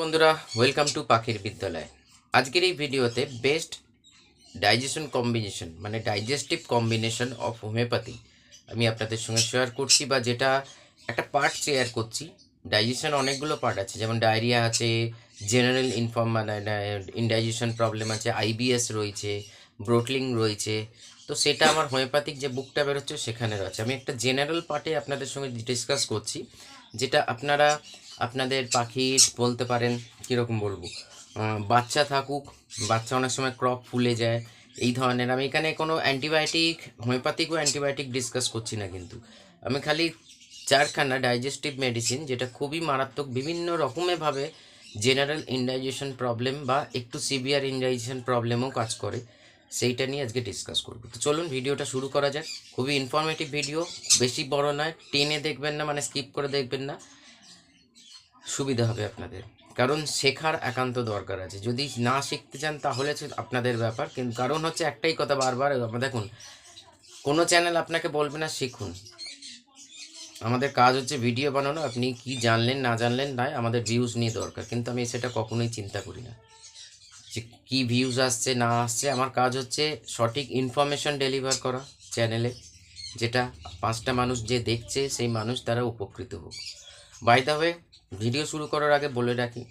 বন্ধুরা welcome to পাখির বিদ্যালয়। আজকের এই ভিডিওতে বেস্ট ডাইজেশন কম্বিনেশন মানে ডাইজেস্টিভ কম্বিনেশন অফ হোমিওপ্যাথি আমি আপনাদের সঙ্গে শেয়ার করছি বা যেটা একটা পার্ট শেয়ার করছি। ডাইজেশন অনেকগুলো পার্ট আছে, যেমন ডায়রিয়া আছে জেনারেল ইনফর্ম মানে ইনডাইজেশন প্রবলেম আছে আইবিএস রয়েছে ব্রোটলিং রয়েছে। তো সেটা আমার হোমিওপ্যাথিক যে বুকটা বেরোচ্ছে সেখানে রয়েছে। আমি একটা জেনারেল পার্টে আপনাদের সঙ্গে ডিসকাস করছি, যেটা আপনারা আপনাদের পাখির বলতে পারেন, কীরকম বলব? বাচ্চা থাকুক, বাচ্চা অনেক সময় ক্রপ ফুলে যায়, এই ধরনের। আমি এখানে কোনো অ্যান্টিবায়োটিক, হোমিওপ্যাথিকও অ্যান্টিবায়োটিক ডিসকাস করছি না কিন্তু। আমি খালি চারখানা ডাইজেস্টিভ মেডিসিন, যেটা খুবই মারাত্মক, বিভিন্ন রকমেরভাবে জেনারেল ইনডাইজেশন প্রবলেম বা একটু সিভিয়ার ইনডাইজেশন প্রবলেমও কাজ করে, সেইটা নিয়ে আজকে ডিসকাস করব। তো চলুন, ভিডিওটা শুরু করা যাক। খুবই ইনফরমেটিভ ভিডিও বেশি বড় নয়, টেনে দেখবেন না মানে স্কিপ করে দেখবেন না। সুবিধা হবে আপনাদের। কারণ শেখার একান্ত দরকার আছে। যদি না শিখতে চান, তাহলে আপনাদের ব্যাপার। কিন্তু কারণ হচ্ছে একটাই কথা বারবার দেখুন, কোনো চ্যানেল আপনাকে বলবে না, শিখুন। আমাদের কাজ হচ্ছে ভিডিও বানানো। আপনি কি জানলেন, না জানলেন নয় আমাদের ভিউজ নিয়ে দরকার। কিন্তু আমি সেটা কখনোই চিন্তা করি না। যে কী ভিউজ আসছে, না আসছে, আমার কাজ হচ্ছে সঠিক ইনফরমেশন ডেলিভার করা চ্যানেলে যেটা পাঁচটা মানুষ যে দেখছে, সেই মানুষ তারা উপকৃত হোক। বাই দ্য ওয়ে ভিডিও শুরু করার আগে বলে রাখি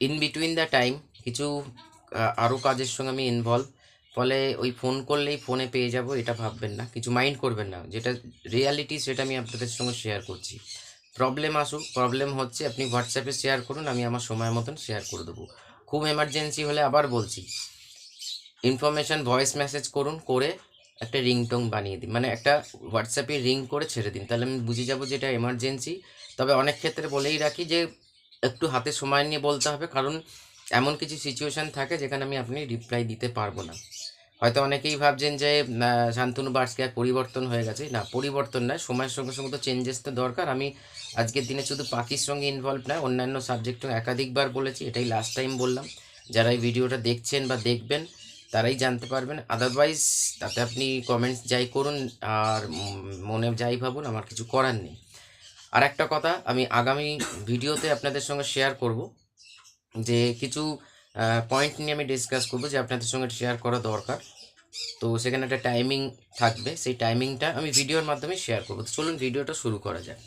ইন বিটুইন দ্য টাইম কিছু আরও কাজের সঙ্গে আমি ইনভলভ ফলে ওই ফোন করলেই ফোনে পেয়ে যাব, এটা ভাববেন না, কিছু মাইন্ড করবেন না, যেটা রিয়ালিটি সেটা আমি আপনাদের সঙ্গে শেয়ার করছি। প্রবলেম আসুক প্রবলেম হচ্ছে আপনি হোয়াটসঅ্যাপে শেয়ার করুন, আমি আমার সময় মতন শেয়ার করে দেবো। খুব এমার্জেন্সি হলে আবার বলছি ইনফরমেশান ভয়েস মেসেজ করুন, করে একটা রিংটোং বানিয়ে দিন মানে একটা হোয়াটসঅ্যাপে রিং করে ছেড়ে দিন, তাহলে আমি বুঝে যাব যে এটা এমার্জেন্সি তবে অনেক ক্ষেত্রে বলেই রাখি যে, একটু হাতে সময় নিয়ে বলতে হবে। কারণ এমন কিছু সিচুয়েশান থাকে যেখানে আমি আপনি রিপ্লাই দিতে পারব না। হয়তো অনেকেই ভাবছেন যে শান্তনু বার্সকে আর পরিবর্তন হয়ে গেছে। না, পরিবর্তন নয়, সময়ের সঙ্গে সঙ্গে তো চেঞ্জেস তো দরকার। আমি আজকের দিনে শুধু পাখির সঙ্গে ইনভলভ নয়, অন্যান্য সাবজেক্টও একাধিকবার বলেছি, এটাই লাস্ট টাইম বললাম। যারা এই ভিডিওটা দেখছেন বা দেখবেন, তারাই জানতে পারবেন। আদারওয়াইজ তাতে আপনি কমেন্টস যাই করুন, আর মনে যাই ভাবুন, আমার কিছু করার নেই। আর একটা কথা আমি আগামী ভিডিওতে আপনাদের সঙ্গে শেয়ার করব যে কিছু পয়েন্ট নিয়ে আমি ডিসকাস করব যে আপনাদের সঙ্গে শেয়ার করা দরকার। তো সেখানে একটা টাইমিং থাকবে সেই টাইমিংটা আমি ভিডিওর মাধ্যমে শেয়ার করব। তো চলুন ভিডিওটা শুরু করা যায়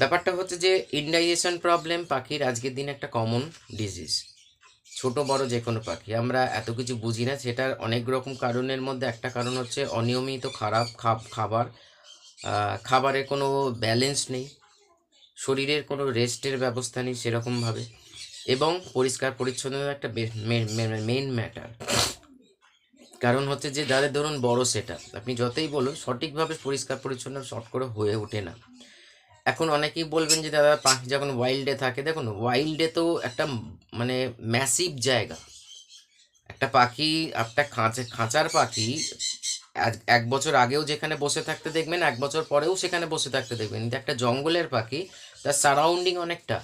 ব্যাপারটা হচ্ছে যে ইনডাইজেশন প্রবলেম পাখির আজকের দিনে একটা কমন ডিজিজ ছোট বড় যে কোনো পাখি। আমরা এত কিছু বুঝি না সেটার অনেক রকম কারণের মধ্যে একটা কারণ হচ্ছে অনিয়মিত খারাপ খাবার আহ, খাবারের কোনো ব্যালেন্স নেই। শরীরের কোনো রেস্টের ব্যবস্থা নেই সেরকমভাবে এবং পরিষ্কার পরিচ্ছন্নতা একটা মেন ম্যাটার কারণ হচ্ছে যে যাদের ধরুন বড় সেটা আপনি যতই বলুন সঠিকভাবে পরিষ্কার পরিচ্ছন্ন শর্ট করে হয়ে ওঠে না। এখন অনেকেই বলবেন যে দাদা পাখি যখন ওয়াইল্ডে থাকে, দেখুন ওয়াইল্ডে তো একটা মানে ম্যাসিভ জায়গা। একটা পাখি, একটা খাঁচা, খাঁচার পাখি এক বছর আগেও যেখানে বসে থাকতে দেখবেন, এক বছর পরেও সেখানে বসে থাকতে দেখবেন। কিন্তু একটা জঙ্গলের পাখি তার সারাউন্ডিং অনেকটা।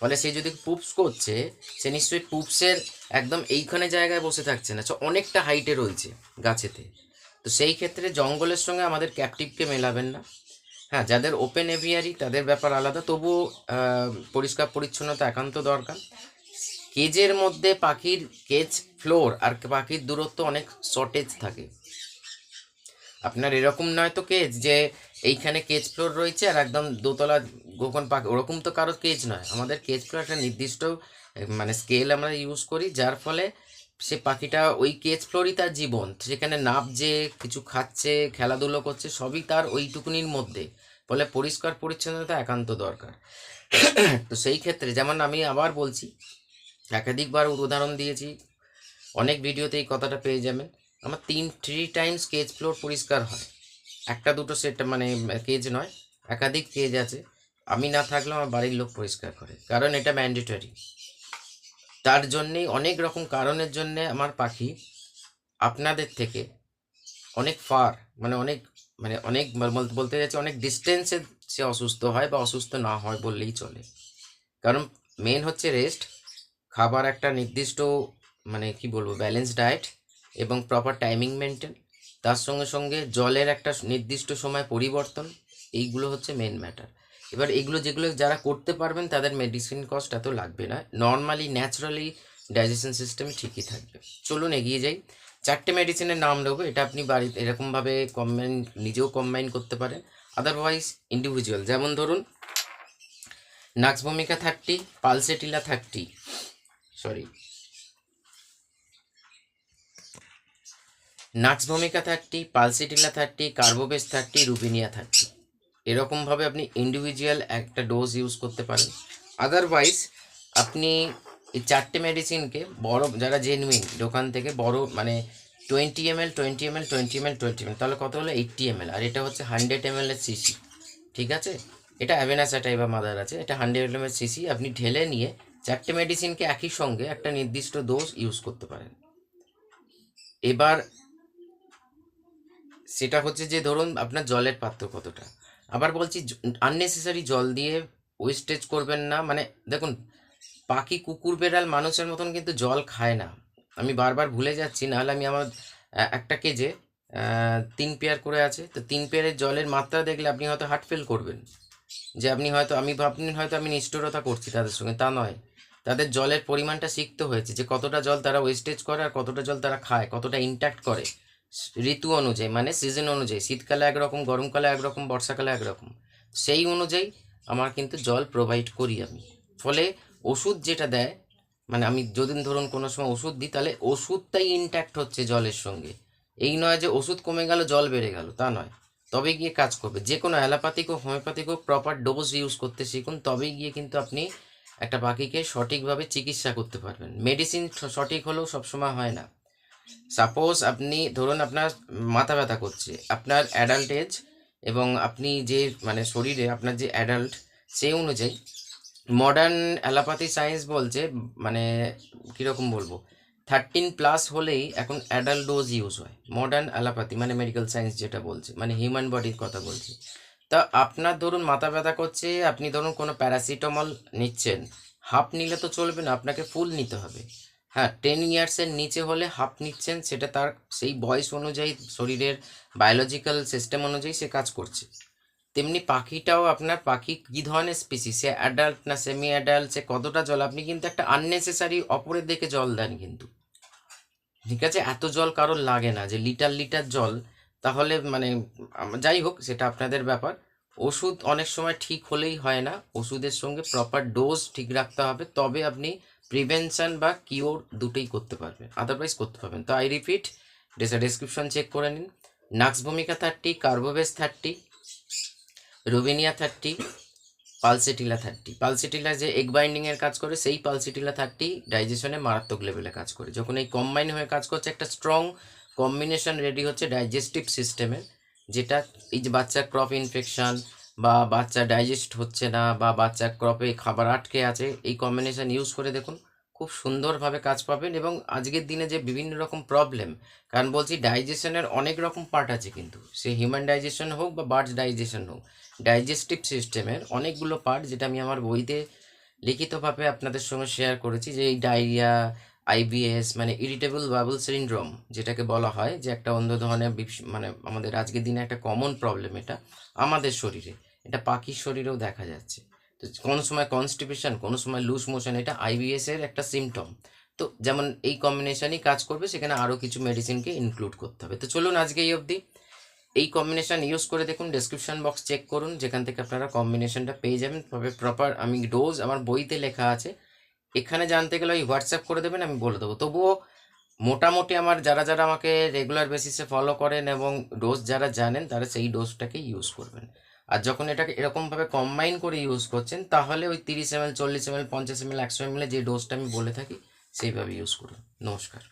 ফলে সে যদি পুপস করছে, সে নিশ্চয়ই পুপসের একদম এইখানে জায়গায় বসে থাকছে না। সে অনেকটা হাইটে রয়েছে গাছেতে। তো সেই ক্ষেত্রে জঙ্গলের সঙ্গে আমাদের ক্যাপটিভকে মেলাবেন না। হ্যাঁ যাদের ওপেন এভিয়ারি তাদের ব্যাপার আলাদা। তবুও পরিষ্কার পরিচ্ছন্নতা একান্ত দরকার। কেজের মধ্যে পাখির কেজ ফ্লোর আর পাখির দূরত্ব অনেক শর্টেজ থাকে। আপনার এরকম নয় তো কেজ যে এইখানে কেজ ফ্লোর রয়েছে আর একদম দোতলা গোপন পাখি, ওরকম তো কারও কেজ নয়। আমাদের কেজ ফ্লোর একটা নির্দিষ্ট মানে স্কেল আমরা ইউজ করি, যার ফলে সে পাখিটা ওই কেজ ফ্লোরই তার জীবন। সেখানে নাবছে কিছু খাচ্ছে, খেলাধুলো করছে, সবই তার ওইটুকুনির মধ্যে। ফলে পরিষ্কার পরিচ্ছন্নতা একান্ত দরকার। তো সেই ক্ষেত্রে যেমন আমি আবার বলছি, একাধিকবার উদাহরণ দিয়েছি, অনেক ভিডিওতে এই কথাটা পেয়ে যাবেন। আমার তিন থ্রি টাইমস কেজ ফ্লোর পরিষ্কার হয়। একটা দুটো সেট মানে কেজ নয়, একাধিক কেজ আছে। আমি না থাকলেও আমার বাড়ির লোক পরিষ্কার করে, কারণ এটা ম্যান্ডেটরি তার জন্যেই, অনেক রকম কারণের জন্যে আমার পাখি আপনাদের থেকে অনেক ফার মানে অনেক মানে অনেক বল- বলতে যাচ্ছে অনেক ডিস্টেন্সে সে অসুস্থ হয় বা অসুস্থ না হয় বললেই চলে। কারণ মেন হচ্ছে রেস্ট খাবার একটা নির্দিষ্ট মানে কি বলব ব্যালেন্স ডায়েট এবং প্রপার টাইমিং মেনটেন তার সঙ্গে সঙ্গে জলের একটা নির্দিষ্ট সময় পরিবর্তন, এইগুলো হচ্ছে মেন ম্যাটার এবার এগুলো যেগুলো যারা করতে পারবেন, তাদের মেডিসিন কস্ট এত লাগবে না। নর্মালি ন্যাচারালি ডাইজেশন সিস্টেম ঠিকই থাকবে। চলুন এগিয়ে যাই। চারটে মেডিসিনের নাম দেবো। এটা আপনি বাড়িতে এরকমভাবে কম্বাইন নিজেও কম্বাইন করতে পারেন। আদারওয়াইজ ইন্ডিভিজুয়াল যেমন ধরুন nux vomica thirty pulsatilla thirty sorry nux vomica thirty, pulsatilla thirty carbo veg thirty, robinia thirty. এরকমভাবে আপনি ইন্ডিভিজুয়াল একটা ডোজ ইউজ করতে পারেন। আদারওয়াইজ আপনি এই চারটে মেডিসিনকে বড়, যারা জেনুইন দোকান থেকে বড় মানে twenty M L twenty M L twenty M L twenty M L তাহলে কত হলো? এইট্টি এম এল আর এটা হচ্ছে হান্ড্রেড এম এল এর সিসি ঠিক আছে? এটা অ্যাভেনাসাটাই বা মাদার আছে। এটা হান্ড্রেড এম এল সিসি আপনি ঢেলে নিয়ে চারটে মেডিসিনকে একই সঙ্গে একটা নির্দিষ্ট ডোজ ইউজ করতে পারেন। এবার সেটা হচ্ছে যে ধরুন আপনার জলের পাত্র কতটা। আবার বলছি আননেসেসারি জল দিয়ে ওয়েস্টেজ করবেন না মানে দেখুন, পাখি, কুকুর, বেড়াল মানুষের মতন কিন্তু জল খায় না। আমি বারবার ভুলে যাচ্ছি, নাহলে আমি আমার একটা কেজে তিন পেয়ার করে আছে, তো তিন পেয়ারের জলের মাত্রা দেখলে আপনি হয়তো হার্ট ফেল করবেন। যে আপনি হয়তো, আমি আপনি হয়তো আমি নিষ্ঠুরতা করছি তাদের সঙ্গে, তা নয়। তাদের জলের পরিমাণটা শিখতে হয়েছে, যে কতটা জল তারা ওয়েস্টেজ করে আর কতটা জল তারা খায়, কতটা ইন্ট্যাক্ট করে। ঋতু অনুযায়ী মানে সিজন অনুযায়ী, শীতকালে একরকম, গরমকালে একরকম, বর্ষাকালে একরকম, সেই অনুযায়ী আমার কিন্তু জল প্রোভাইড করি আমি। ফলে ওষুধ যেটা দেয় মানে আমি যদি ধরুন কোনো সময় ওষুধ দিই, তাহলে ওষুধটাই ইনট্যাক্ট হচ্ছে জলের সঙ্গে। এই নয় যে ওষুধ কমে গেল, জল বেড়ে গেল, তা নয়। তবে গিয়ে কাজ করবে, যে কোনো অ্যালোপ্যাথিক ও হোমিওপ্যাথিক হোক প্রপার ডোজ ইউজ করতে শিখুন, তবেই গিয়ে কিন্তু আপনি একটা পাখিকে সঠিকভাবে চিকিৎসা করতে পারবেন। মেডিসিন সঠিক হলেও সবসময় হয় না। সাপোজ আপনি, ধরুন আপনার মাথা ব্যথা করছে, আপনার অ্যাডাল্ট এজ এবং আপনি যে মানে শরীরে আপনার যে অ্যাডাল্ট সেই অনুযায়ী মডার্ন অ্যালোপ্যাথি সায়েন্স বলছে মানে কীরকম বলব থার্টিন প্লাস হলেই এখন অ্যাডাল্ট ডোজ ইউজ হয় মডার্ন অ্যালোপ্যাথি মানে মেডিকেল সায়েন্স যেটা বলছে মানে হিউম্যান বডির কথা বলছে। তা আপনার ধরুন মাথা ব্যথা করছে, আপনি ধরুন কোনো প্যারাসিটামল নিচ্ছেন হাফ নিলে তো চলবে না, আপনাকে ফুল নিতে হবে। হ্যাঁ টেন ইয়ার্সের নিচে হলে হাফ নিচ্ছেন, সেটা তার সেই বয়স অনুযায়ী শরীরের বায়োলজিক্যাল সিস্টেম অনুযায়ী সে কাজ করছে। তেমনি পাখিটাও আপনার, পাখি কী ধরনের স্পিসিস সে অ্যাডাল্ট না সেমি অ্যাডাল্ট সে কতটা জল? আপনি কিন্তু একটা আননেসেসারি অপরের দেখে জল দেন কিন্তু। ঠিক আছে? এত জল কারোর লাগে না যে লিটার লিটার জল। তাহলে মানে যাই হোক, সেটা আপনাদের ব্যাপার। ওষুধ অনেক সময় ঠিক হলেই হয় না। ওষুধের সঙ্গে প্রপার ডোজ ঠিক রাখতে হবে। তবে আপনি প্রিভেনশন বা কিওর দুটোই করতে পারবেন আদারওয়াইজ করতে পারবেন। তো আই রিপিট ডেসক্রিপশন চেক করে নিন। Nux vomica thirty carbo veg thirty Robinia thirty Pulsatilla thirty Pulsatilla যে এগ বাইন্ডিংয়ের কাজ করে, সেই পালসেটিলা থার্টি ডাইজেশনে মারাত্মক লেভেলে কাজ করে। যখন এই কম্বাইন হয়ে কাজ করছে, একটা স্ট্রং কম্বিনেশন রেডি হচ্ছে ডাইজেস্টিভ সিস্টেমের যেটা এই যে বাচ্চার ক্রপ ইনফেকশন বা বাচ্চা ডাইজেস্ট হচ্ছে না বা বাচ্চা ক্রপে খাবার আটকে আছে, এই কম্বিনেশান ইউজ করে দেখুন, খুব সুন্দরভাবে কাজ পাবেন এবং আজকের দিনে যে বিভিন্ন রকম প্রবলেম কারণ বলছি ডাইজেশনের অনেক রকম পার্ট আছে কিন্তু, সে হিউম্যান ডাইজেশন হোক বা বার্ডস ডাইজেশন হোক ডাইজেস্টিভ সিস্টেমের অনেকগুলো পার্ট যেটা আমি আমার বইতে লিখিতভাবে আপনাদের সঙ্গে শেয়ার করেছি যে এই ডায়রিয়া আইবিএস মানে ইরিটেবল বাবল সিনড্রোম, যেটাকে বলা হয় যে একটা অন্য ধরনের মানে আমাদের আজকের দিনে একটা কমন প্রবলেম এটা, আমাদের শরীরে। এটা পাখির শরীরেও দেখা যাচ্ছে। তো কোনো সময় কনস্টিপেশন কোনো সময় লুজ মোশন এটা আইবিএস এর একটা সিমটম তো যেমন এই কম্বিনেশনই কাজ করবে, সেখানে আরও কিছু মেডিসিনকে ইনক্লুড করতে হবে। তো চলুন আজকে এই অবধি এই কম্বিনেশান ইউজ করে দেখুন ডেসক্রিপশন বক্স চেক করুন, যেখান থেকে আপনারা কম্বিনেশনটা পেয়ে যাবেন। তবে প্রপার আমি ডোজ আমার বইতে লেখা আছে। এখানে জানতে গেলে ওই হোয়াটসঅ্যাপ করে দেবেন, আমি বলে দেবো। তবুও মোটামুটি আমার যারা যারা আমাকে রেগুলার বেসিসে ফলো করেন এবং ডোজ যারা জানেন, তারা সেই ডোজটাকে ইউজ করবেন। আর যখন এটাকে এরকমভাবে কম্বাইন করে ইউজ করছেন, তাহলে ওই তিরিশ এম এল চল্লিশ এম এল পঞ্চাশ এম এল একশো এম এল যে ডোজটা আমি বলে থাকি, সেইভাবে ইউজ করুন। নমস্কার।